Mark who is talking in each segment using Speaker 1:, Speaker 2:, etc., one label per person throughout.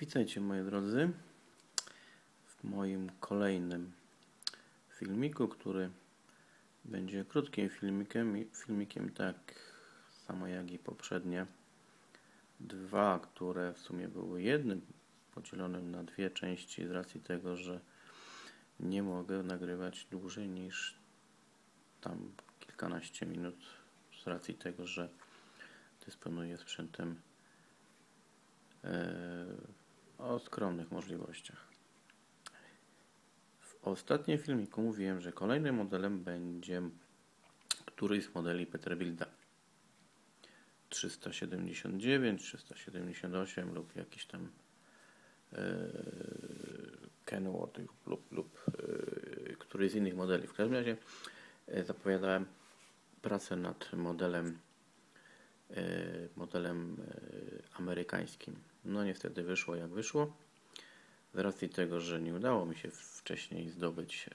Speaker 1: Witajcie moi drodzy w moim kolejnym filmiku, który będzie krótkim filmikiem, filmikiem tak samo jak i poprzednie. Dwa, które w sumie były jednym podzielonym na dwie części z racji tego, że nie mogę nagrywać dłużej niż tam kilkanaście minut z racji tego, że dysponuję sprzętem e, o skromnych możliwościach. W ostatnim filmiku mówiłem, że kolejnym modelem będzie któryś z modeli Peterbilda 379, 378 lub jakiś tam e, Kenworth lub, lub, e, któryś z innych modeli. W każdym razie e, zapowiadałem pracę nad modelem modelem amerykańskim. No niestety wyszło jak wyszło. Z racji tego, że nie udało mi się wcześniej zdobyć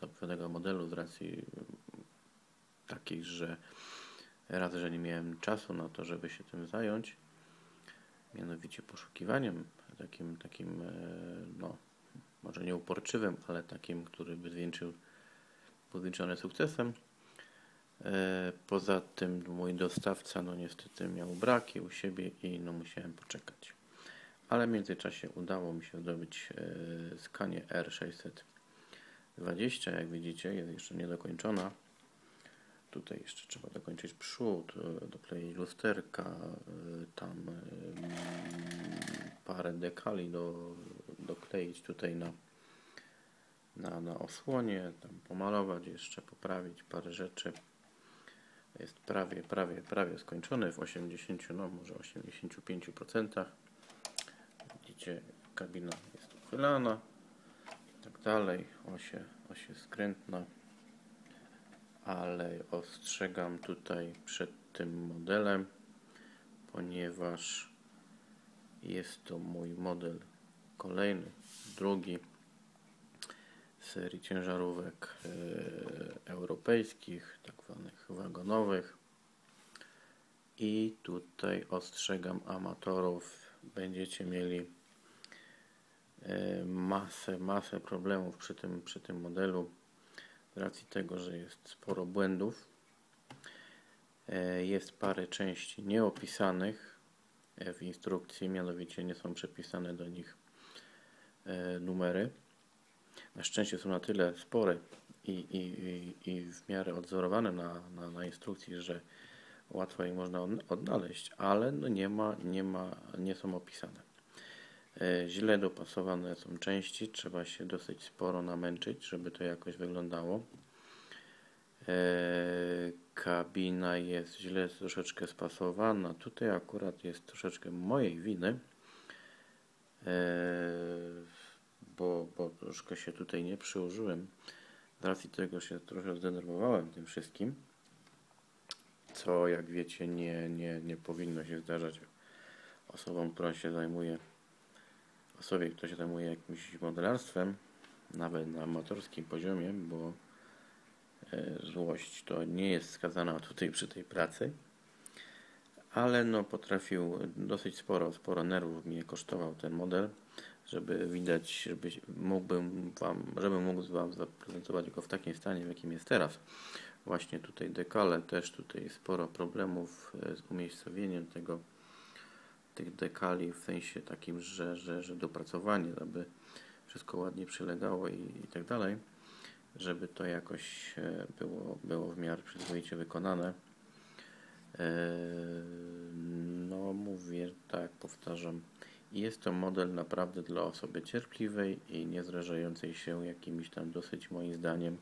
Speaker 1: zapowiadanego modelu, z racji takich, że raz, że nie miałem czasu na to, żeby się tym zająć, mianowicie poszukiwaniem takim, takim no, może nie uporczywym, ale takim, który by zwieńczył, podliczony sukcesem. E, poza tym mój dostawca no niestety miał braki u siebie i no musiałem poczekać. Ale w międzyczasie udało mi się zdobyć e, skanie R620. Jak widzicie jest jeszcze niedokończona. Tutaj jeszcze trzeba dokończyć przód, e, dokleić lusterka, tam parę dekali do, dokleić tutaj na, na, na osłonie, tam pomalować jeszcze, poprawić parę rzeczy. Jest prawie, prawie, prawie skończony w 80, no może 85%. Widzicie, kabina jest uchylana i tak dalej. Osie, osie skrętna, ale ostrzegam tutaj przed tym modelem, ponieważ jest to mój model kolejny, drugi serii ciężarówek e, europejskich, tak zwanych wagonowych. I tutaj ostrzegam amatorów, będziecie mieli e, masę, masę problemów przy tym, przy tym modelu z racji tego, że jest sporo błędów. E, jest parę części nieopisanych w instrukcji, mianowicie nie są przepisane do nich numery na szczęście są na tyle spore i, i, i w miarę odzorowane na, na, na instrukcji, że łatwo je można odnaleźć, ale no nie, ma, nie, ma, nie są opisane. E, źle dopasowane są części, trzeba się dosyć sporo namęczyć, żeby to jakoś wyglądało. E, kabina jest źle troszeczkę spasowana. Tutaj akurat jest troszeczkę mojej winy. E, bo, bo troszkę się tutaj nie przyłożyłem. Racji tego się trochę zdenerwowałem tym wszystkim, co jak wiecie nie, nie, nie powinno się zdarzać. Osobom, która się zajmuje, osobie, która się zajmuje jakimś modelarstwem, nawet na amatorskim poziomie, bo e, złość to nie jest skazana tutaj przy tej pracy, ale no potrafił dosyć sporo, sporo nerwów mnie kosztował ten model żeby widać, żeby mógłbym wam, żebym mógł wam zaprezentować go w takim stanie, w jakim jest teraz. Właśnie tutaj dekale, też tutaj sporo problemów e, z umiejscowieniem tego, tych dekali w sensie takim, że, że, że dopracowanie, aby wszystko ładnie przylegało i, i tak dalej, żeby to jakoś e, było, było w miarę przyzwoicie wykonane. E, no mówię, tak, powtarzam, jest to model naprawdę dla osoby cierpliwej i nie zrażającej się jakimiś tam dosyć moim zdaniem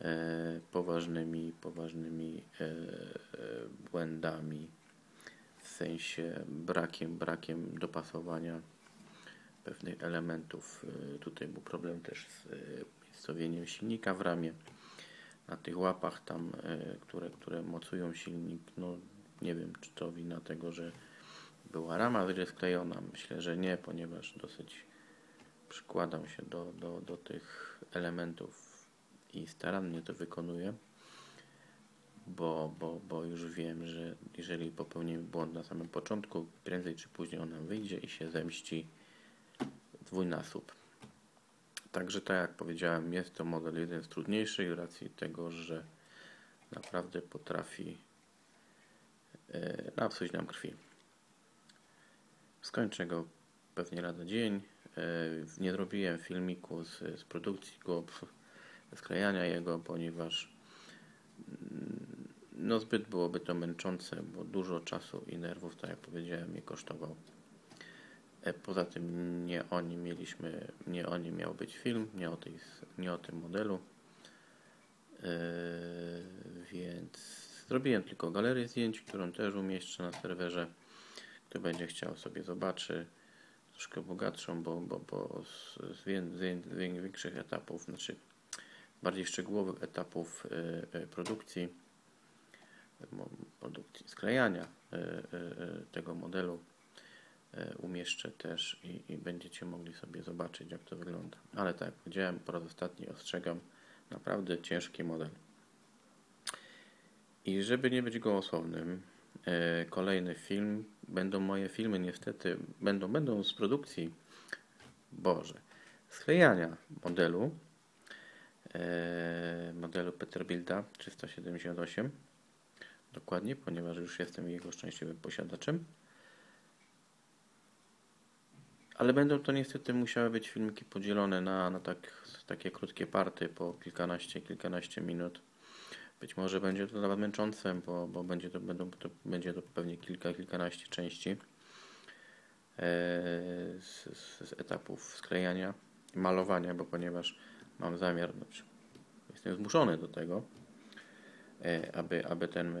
Speaker 1: e, poważnymi, poważnymi e, e, błędami w sensie brakiem, brakiem dopasowania pewnych elementów. E, tutaj był problem też z ustawieniem silnika w ramie. Na tych łapach tam, e, które, które mocują silnik, no nie wiem, czy to wina tego, że była rama źle sklejona? Myślę, że nie, ponieważ dosyć przykładam się do, do, do tych elementów i starannie to wykonuję. bo, bo, bo już wiem, że jeżeli popełnimy błąd na samym początku, prędzej czy później on nam wyjdzie i się zemści dwójnasób. Także tak jak powiedziałem, jest to model jeden z trudniejszych z racji tego, że naprawdę potrafi e, napsuć nam krwi. Skończę go pewnie lada dzień. E, nie zrobiłem filmiku z, z produkcji go, sklejania jego, ponieważ mm, no zbyt byłoby to męczące, bo dużo czasu i nerwów, tak jak powiedziałem, mnie kosztował. E, poza tym nie o nim mieliśmy, nie o nim miał być film, nie o, tej, nie o tym modelu. Yy, więc zrobiłem tylko galerię zdjęć, którą też umieszczę na serwerze. Będzie chciał sobie zobaczy troszkę bogatszą, bo, bo, bo z, z, większych etapów, znaczy bardziej szczegółowych etapów yy, produkcji, produkcji sklejania yy, tego modelu umieszczę też i, i, będziecie mogli sobie zobaczyć, jak to wygląda. Ale tak jak powiedziałem, po raz ostatni ostrzegam, naprawdę ciężki model. I żeby nie być gołosłownym, kolejny film, będą moje filmy niestety, będą, będą z produkcji, Boże, sklejania modelu, e, modelu Peterbilda 378, dokładnie, ponieważ już jestem jego szczęśliwym posiadaczem. Ale będą to niestety musiały być filmiki podzielone na, na tak, takie krótkie party po kilkanaście, kilkanaście minut. Być może będzie to nawet męczące, bo, bo będzie, to, będą, to, będzie to pewnie kilka, kilkanaście części e, z, z, z etapów sklejania i malowania, bo ponieważ mam zamiar, znaczy jestem zmuszony do tego, e, aby, aby ten e,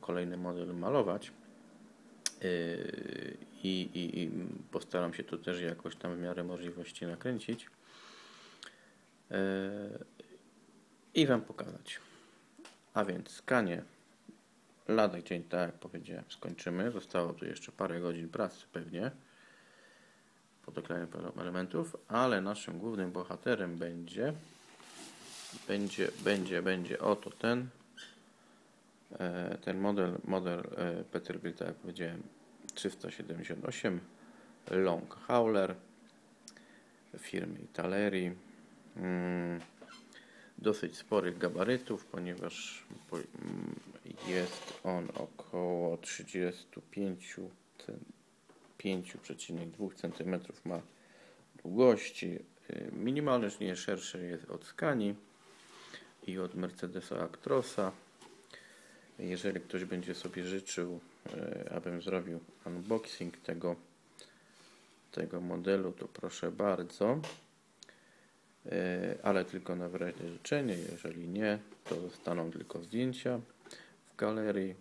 Speaker 1: kolejny model malować i, i, i postaram się to też jakoś tam w miarę możliwości nakręcić i Wam pokazać. A więc skanie lada dzień, tak jak powiedziałem, skończymy. Zostało tu jeszcze parę godzin pracy pewnie po doklejeniu elementów, ale naszym głównym bohaterem będzie będzie, będzie, będzie oto ten E, ten model, model e, Peterbilt, tak jak powiedziałem, 378 Long Hauler firmy Italeri. Mm, dosyć sporych gabarytów, ponieważ jest on około 35,2 cm ma długości. E, minimalnie szerszy jest od Scani i od Mercedesa Actrosa. Jeżeli ktoś będzie sobie życzył, e, abym zrobił unboxing tego, tego modelu, to proszę bardzo. E, ale tylko na wyraźne życzenie. Jeżeli nie, to zostaną tylko zdjęcia w galerii.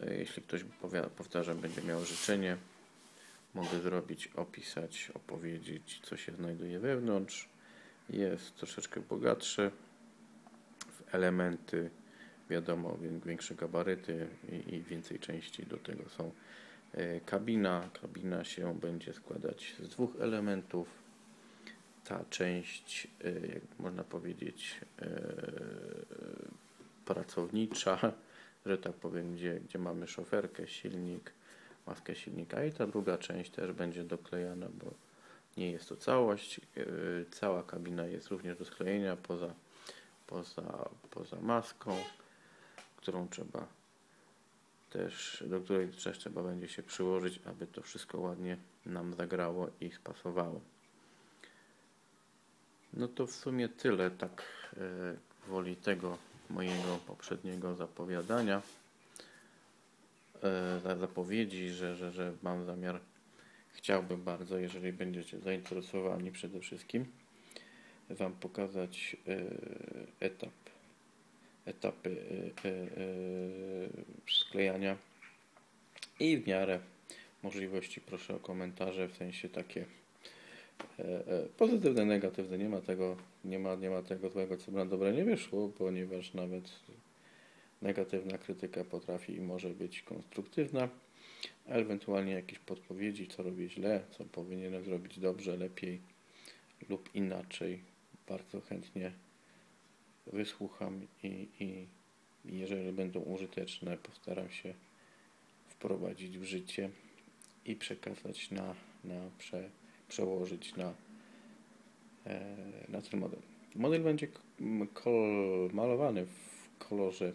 Speaker 1: E, jeśli ktoś, powtarzam, będzie miał życzenie, mogę zrobić, opisać, opowiedzieć, co się znajduje wewnątrz. Jest troszeczkę bogatsze w elementy wiadomo, większe gabaryty i, i więcej części do tego są. E, kabina, kabina się będzie składać z dwóch elementów. Ta część, e, jak można powiedzieć, e, pracownicza, że tak powiem, gdzie, gdzie mamy szoferkę, silnik, maskę silnika i ta druga część też będzie doklejana, bo nie jest to całość. Cała kabina jest również do sklejenia poza, poza, poza maską którą trzeba też, do której też trzeba będzie się przyłożyć, aby to wszystko ładnie nam zagrało i spasowało. No to w sumie tyle, tak e, woli tego mojego poprzedniego zapowiadania, e, zapowiedzi, że, że, że mam zamiar, chciałbym bardzo, jeżeli będziecie zainteresowani przede wszystkim, Wam pokazać e, etap etapy sklejania i w miarę możliwości proszę o komentarze w sensie takie pozytywne, negatywne. Nie ma tego, nie ma, nie ma tego złego, co na dobre nie wyszło, ponieważ nawet negatywna krytyka potrafi i może być konstruktywna, a ewentualnie jakieś podpowiedzi, co robię źle, co powinienem zrobić dobrze, lepiej lub inaczej. Bardzo chętnie wysłucham i, i Jeżeli będą użyteczne, postaram się wprowadzić w życie i przekazać na, na prze, przełożyć na, e, na ten model. Model będzie malowany w kolorze.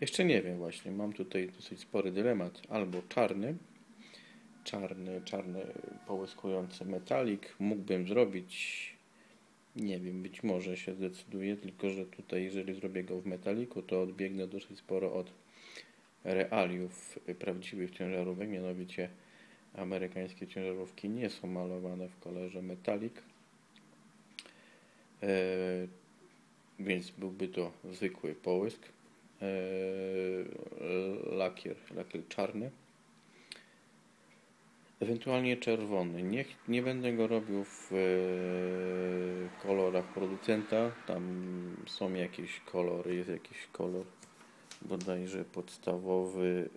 Speaker 1: Jeszcze nie wiem właśnie. Mam tutaj dosyć spory dylemat. Albo czarny, czarny, czarny połyskujący metalik. Mógłbym zrobić, nie wiem, być może się zdecyduję, tylko że tutaj, jeżeli zrobię go w metaliku, to odbiegnę dosyć sporo od realiów prawdziwych ciężarówek, mianowicie amerykańskie ciężarówki nie są malowane w kolorze metalik, e, więc byłby to zwykły połysk, e, lakier, lakier czarny, ewentualnie czerwony. Nie, nie będę go robił w e, kolorach producenta, tam są jakieś kolory, jest jakiś kolor bodajże podstawowy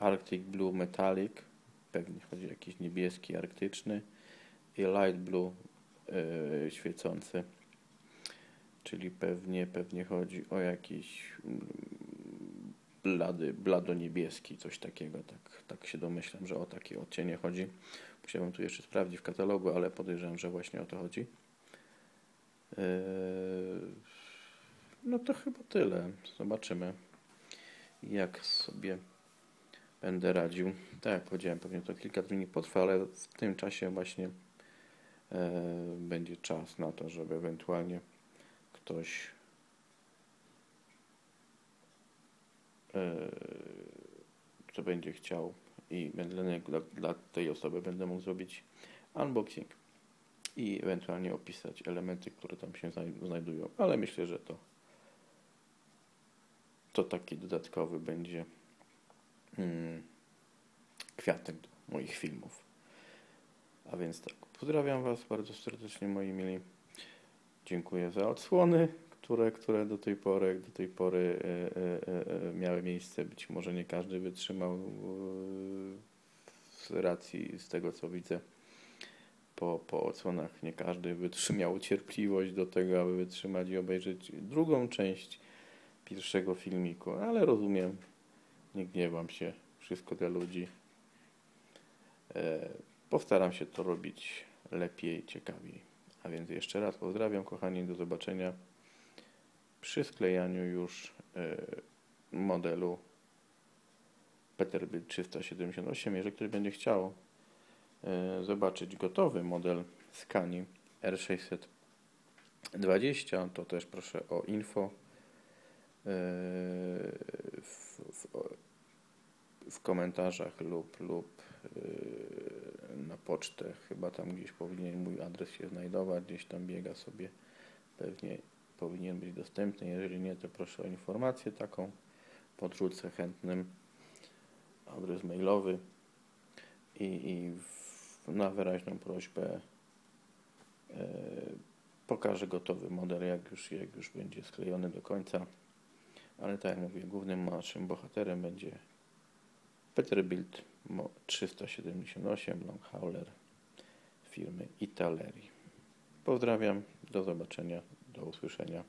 Speaker 1: Arctic Blue Metallic, pewnie chodzi o jakiś niebieski arktyczny i Light Blue y, świecący, czyli pewnie, pewnie chodzi o jakiś mm, blady, blado-niebieski, coś takiego, tak, tak się domyślam, że o takie odcienie chodzi. Musiałbym tu jeszcze sprawdzić w katalogu, ale podejrzewam, że właśnie o to chodzi. Y, no to chyba tyle. Zobaczymy jak sobie będę radził. Tak jak powiedziałem, pewnie to kilka dni potrwa, ale w tym czasie właśnie e, będzie czas na to, żeby ewentualnie ktoś e, kto będzie chciał i będę dla, dla tej osoby będę mógł zrobić unboxing i ewentualnie opisać elementy, które tam się znajdują, ale myślę, że to to taki dodatkowy będzie kwiatek do moich filmów. A więc tak, pozdrawiam Was bardzo serdecznie moi mili. Dziękuję za odsłony, które, które do tej pory, do tej pory e, e, e, miały miejsce. Być może nie każdy wytrzymał e, z racji z tego co widzę po, po odsłonach. Nie każdy wytrzymał cierpliwość do tego, aby wytrzymać i obejrzeć drugą część pierwszego filmiku, ale rozumiem, nie gniewam się, wszystko dla ludzi. E, postaram się to robić lepiej, ciekawiej. A więc jeszcze raz pozdrawiam, kochani, do zobaczenia przy sklejaniu już e, modelu Peterbilt 378. Jeżeli ktoś będzie chciał e, zobaczyć gotowy model Scani R620, to też proszę o info w, w, w komentarzach lub, lub yy, na pocztę. Chyba tam gdzieś powinien mój adres się znajdować, gdzieś tam biega sobie. Pewnie powinien być dostępny. Jeżeli nie, to proszę o informację taką. Podrzucę chętnym adres mailowy i, i w, na wyraźną prośbę yy, pokażę gotowy model, jak już, jak już będzie sklejony do końca. Ale tak jak mówię, głównym naszym bohaterem będzie Peterbilt 378 Long Hauler firmy Italeri. Pozdrawiam, do zobaczenia, do usłyszenia.